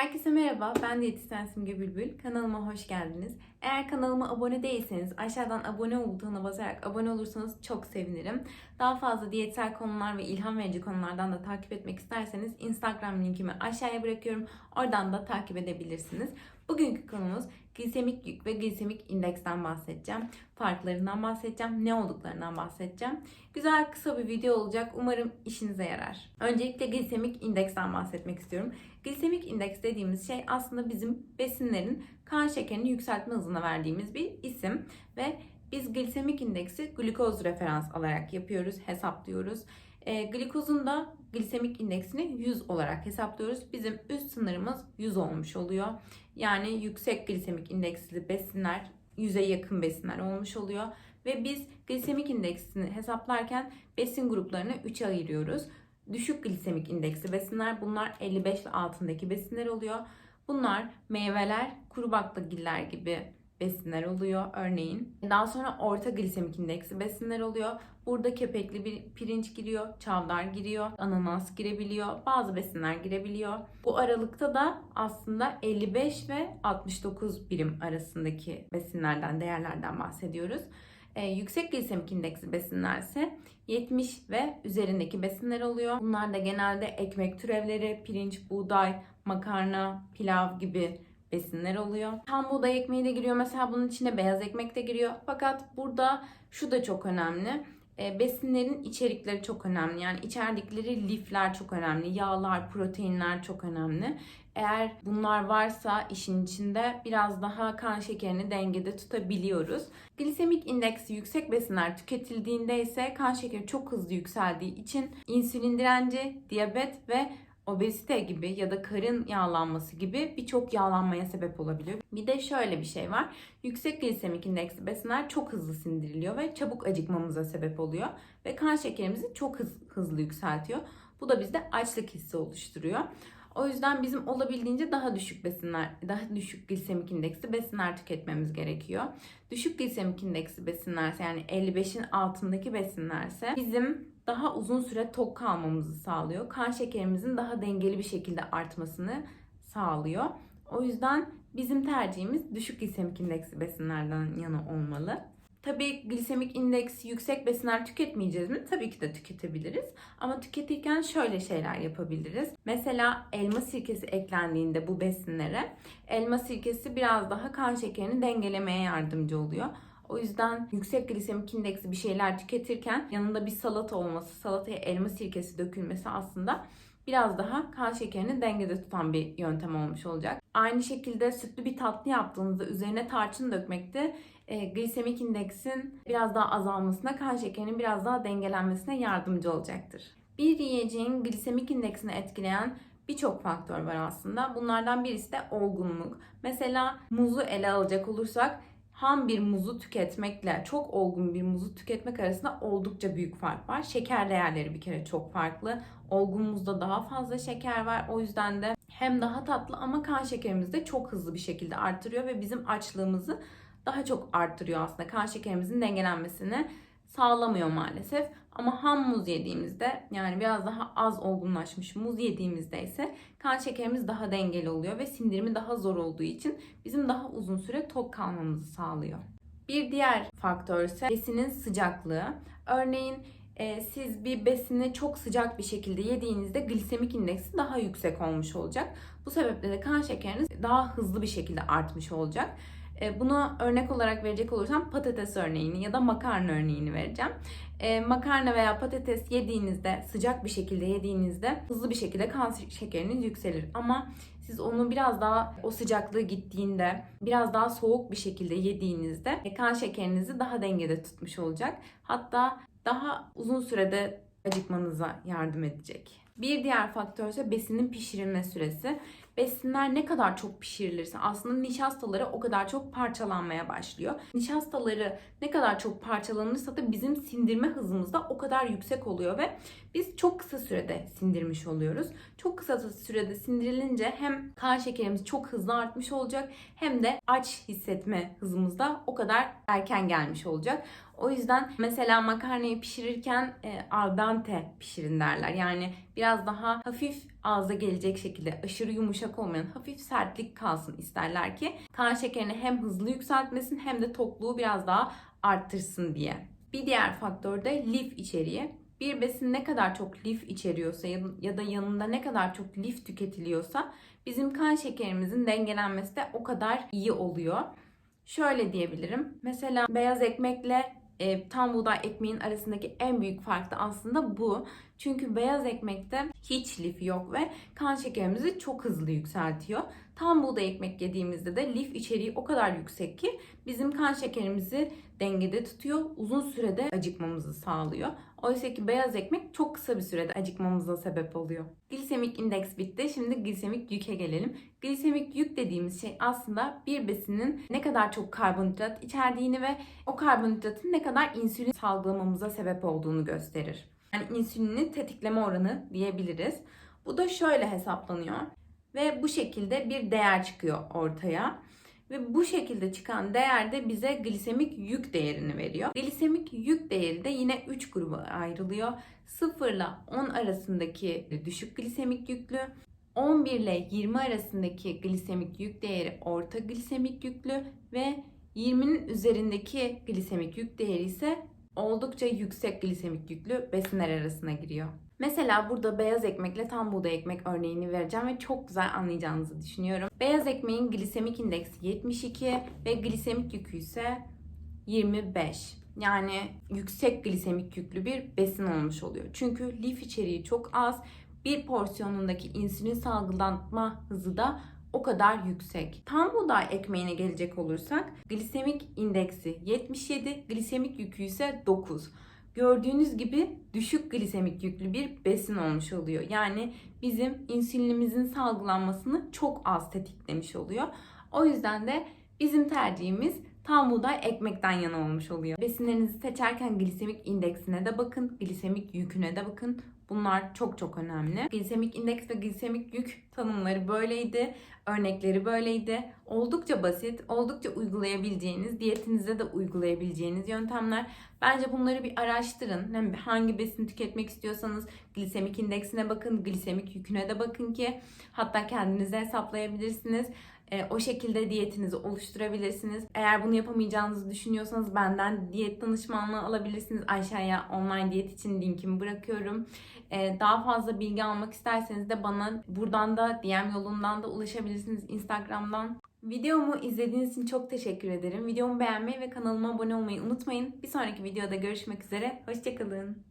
Herkese merhaba, ben diyetisyen Simge Bülbül. Kanalıma hoş geldiniz. Eğer kanalıma abone değilseniz aşağıdan abone ol butonuna basarak abone olursanız çok sevinirim. Daha fazla diyetsel konular ve ilham verici konulardan da takip etmek isterseniz Instagram linkimi aşağıya bırakıyorum. Oradan da takip edebilirsiniz. Bugünkü konumuz glisemik yük ve glisemik indeksten bahsedeceğim. Farklarından bahsedeceğim, ne olduklarından bahsedeceğim. Güzel kısa bir video olacak. Umarım işinize yarar. Öncelikle glisemik indeksten bahsetmek istiyorum. Glisemik indeks dediğimiz şey aslında bizim besinlerin kan şekerini yükseltme hızına verdiğimiz bir isim ve biz glisemik indeksi glukoz referans alarak yapıyoruz, hesaplıyoruz. E, glikozun da glisemik indeksini 100 olarak hesaplıyoruz. Bizim üst sınırımız 100 olmuş oluyor. Yani yüksek glisemik indeksli besinler 100'e yakın besinler olmuş oluyor. Ve biz glisemik indeksini hesaplarken besin gruplarını 3'e ayırıyoruz. Düşük glisemik indeksli besinler bunlar 55 ve altındaki besinler oluyor. Bunlar meyveler, kuru baklagiller gibi besinler oluyor örneğin. Daha sonra orta glisemik indeksi besinler oluyor. Burada kepekli bir pirinç giriyor, çavdar giriyor, ananas girebiliyor, bazı besinler girebiliyor. Bu aralıkta da aslında 55 ve 69 birim arasındaki besinlerden, değerlerden bahsediyoruz. Ee, yüksek glisemik indeksi besinlerse 70 ve üzerindeki besinler oluyor. Bunlar da genelde ekmek türevleri, pirinç, buğday, makarna, pilav gibi besinler oluyor. Tam buğday ekmeği de giriyor. Mesela bunun içine beyaz ekmek de giriyor. Fakat burada şu da çok önemli. E, besinlerin içerikleri çok önemli. Yani içerdikleri lifler çok önemli. Yağlar, proteinler çok önemli. Eğer bunlar varsa işin içinde biraz daha kan şekerini dengede tutabiliyoruz. Glisemik indeksi yüksek besinler tüketildiğinde ise kan şekeri çok hızlı yükseldiği için insülin direnci, diyabet ve obezite gibi ya da karın yağlanması gibi birçok yağlanmaya sebep olabiliyor. Bir de şöyle bir şey var. Yüksek glisemik indeksli besinler çok hızlı sindiriliyor ve çabuk acıkmamıza sebep oluyor ve kan şekerimizi çok hız, hızlı yükseltiyor. Bu da bizde açlık hissi oluşturuyor. O yüzden bizim olabildiğince daha düşük besinler, daha düşük glisemik indeksli besinler tüketmemiz gerekiyor. Düşük glisemik indeksli besinlerse yani 55'in altındaki besinlerse bizim daha uzun süre tok kalmamızı sağlıyor. Kan şekerimizin daha dengeli bir şekilde artmasını sağlıyor. O yüzden bizim tercihimiz düşük glisemik indeksli besinlerden yana olmalı. Tabii glisemik indeksi yüksek besinler tüketmeyeceğiz mi? Tabii ki de tüketebiliriz. Ama tüketirken şöyle şeyler yapabiliriz. Mesela elma sirkesi eklendiğinde bu besinlere elma sirkesi biraz daha kan şekerini dengelemeye yardımcı oluyor. O yüzden yüksek glisemik indeksi bir şeyler tüketirken yanında bir salata olması, salataya elma sirkesi dökülmesi aslında biraz daha kan şekerini dengede tutan bir yöntem olmuş olacak. Aynı şekilde sütlü bir tatlı yaptığınızda üzerine tarçın dökmek de e, glisemik indeksin biraz daha azalmasına, kan şekerinin biraz daha dengelenmesine yardımcı olacaktır. Bir yiyeceğin glisemik indeksini etkileyen birçok faktör var aslında. Bunlardan birisi de olgunluk. Mesela muzu ele alacak olursak ham bir muzu tüketmekle çok olgun bir muzu tüketmek arasında oldukça büyük fark var. Şeker değerleri bir kere çok farklı. Olgun muzda daha fazla şeker var. O yüzden de hem daha tatlı ama kan şekerimizi de çok hızlı bir şekilde arttırıyor ve bizim açlığımızı daha çok arttırıyor aslında. Kan şekerimizin dengelenmesini sağlamıyor maalesef. Ama ham muz yediğimizde yani biraz daha az olgunlaşmış muz yediğimizde ise kan şekerimiz daha dengeli oluyor ve sindirimi daha zor olduğu için bizim daha uzun süre tok kalmamızı sağlıyor. Bir diğer faktör ise besinin sıcaklığı. Örneğin e, siz bir besini çok sıcak bir şekilde yediğinizde glisemik indeksi daha yüksek olmuş olacak. Bu sebeple de kan şekeriniz daha hızlı bir şekilde artmış olacak. E, bunu örnek olarak verecek olursam patates örneğini ya da makarna örneğini vereceğim. E, makarna veya patates yediğinizde sıcak bir şekilde yediğinizde hızlı bir şekilde kan şekeriniz yükselir. Ama siz onu biraz daha o sıcaklığı gittiğinde biraz daha soğuk bir şekilde yediğinizde kan şekerinizi daha dengede tutmuş olacak. Hatta daha uzun sürede acıkmanıza yardım edecek. Bir diğer faktör ise besinin pişirilme süresi. Besinler ne kadar çok pişirilirse aslında nişastaları o kadar çok parçalanmaya başlıyor. Nişastaları ne kadar çok parçalanırsa da bizim sindirme hızımız da o kadar yüksek oluyor ve biz çok kısa sürede sindirmiş oluyoruz. Çok kısa sürede sindirilince hem kan şekerimiz çok hızlı artmış olacak hem de aç hissetme hızımız da o kadar erken gelmiş olacak. O yüzden mesela makarnayı pişirirken e, al dente pişirin derler. Yani biraz daha hafif ağza gelecek şekilde aşırı yumuşak olmayan hafif sertlik kalsın isterler ki kan şekerini hem hızlı yükseltmesin hem de tokluğu biraz daha arttırsın diye. Bir diğer faktör de lif içeriği. Bir besin ne kadar çok lif içeriyorsa ya- da yanında ne kadar çok lif tüketiliyorsa bizim kan şekerimizin dengelenmesi de o kadar iyi oluyor. Şöyle diyebilirim. Mesela beyaz ekmekle e, tam buğday ekmeğin arasındaki en büyük fark da aslında bu. Çünkü beyaz ekmekte hiç lif yok ve kan şekerimizi çok hızlı yükseltiyor. Tam buğday ekmek yediğimizde de lif içeriği o kadar yüksek ki bizim kan şekerimizi dengede tutuyor. Uzun sürede acıkmamızı sağlıyor. Oysa ki beyaz ekmek çok kısa bir sürede acıkmamıza sebep oluyor. Glisemik indeks bitti. Şimdi glisemik yüke gelelim. Glisemik yük dediğimiz şey aslında bir besinin ne kadar çok karbonhidrat içerdiğini ve o karbonhidratın ne kadar insülin salgılamamıza sebep olduğunu gösterir. Yani insülinin tetikleme oranı diyebiliriz. Bu da şöyle hesaplanıyor ve bu şekilde bir değer çıkıyor ortaya. Ve bu şekilde çıkan değer de bize glisemik yük değerini veriyor. Glisemik yük değeri de yine 3 gruba ayrılıyor. 0 ile 10 arasındaki düşük glisemik yüklü, 11 ile 20 arasındaki glisemik yük değeri orta glisemik yüklü ve 20'nin üzerindeki glisemik yük değeri ise oldukça yüksek glisemik yüklü besinler arasına giriyor. Mesela burada beyaz ekmekle tam buğday ekmek örneğini vereceğim ve çok güzel anlayacağınızı düşünüyorum. Beyaz ekmeğin glisemik indeksi 72 ve glisemik yükü ise 25. Yani yüksek glisemik yüklü bir besin olmuş oluyor. Çünkü lif içeriği çok az. Bir porsiyonundaki insülin salgılanma hızı da o kadar yüksek. Tam buğday ekmeğine gelecek olursak glisemik indeksi 77, glisemik yükü ise 9. Gördüğünüz gibi düşük glisemik yüklü bir besin olmuş oluyor. Yani bizim insülinimizin salgılanmasını çok az tetiklemiş oluyor. O yüzden de bizim tercihimiz tam buğday ekmekten yana olmuş oluyor. Besinlerinizi seçerken glisemik indeksine de bakın, glisemik yüküne de bakın. Bunlar çok çok önemli. Glisemik indeks ve glisemik yük tanımları böyleydi. Örnekleri böyleydi. Oldukça basit, oldukça uygulayabileceğiniz, diyetinize de uygulayabileceğiniz yöntemler. Bence bunları bir araştırın. Hem hangi besin tüketmek istiyorsanız glisemik indeksine bakın, glisemik yüküne de bakın ki hatta kendinize hesaplayabilirsiniz. E, o şekilde diyetinizi oluşturabilirsiniz. Eğer bunu yapamayacağınızı düşünüyorsanız benden diyet danışmanlığı alabilirsiniz. Aşağıya online diyet için linkimi bırakıyorum. E, daha fazla bilgi almak isterseniz de bana buradan da DM yolundan da ulaşabilirsiniz Instagram'dan. Videomu izlediğiniz için çok teşekkür ederim. Videomu beğenmeyi ve kanalıma abone olmayı unutmayın. Bir sonraki videoda görüşmek üzere. Hoşçakalın.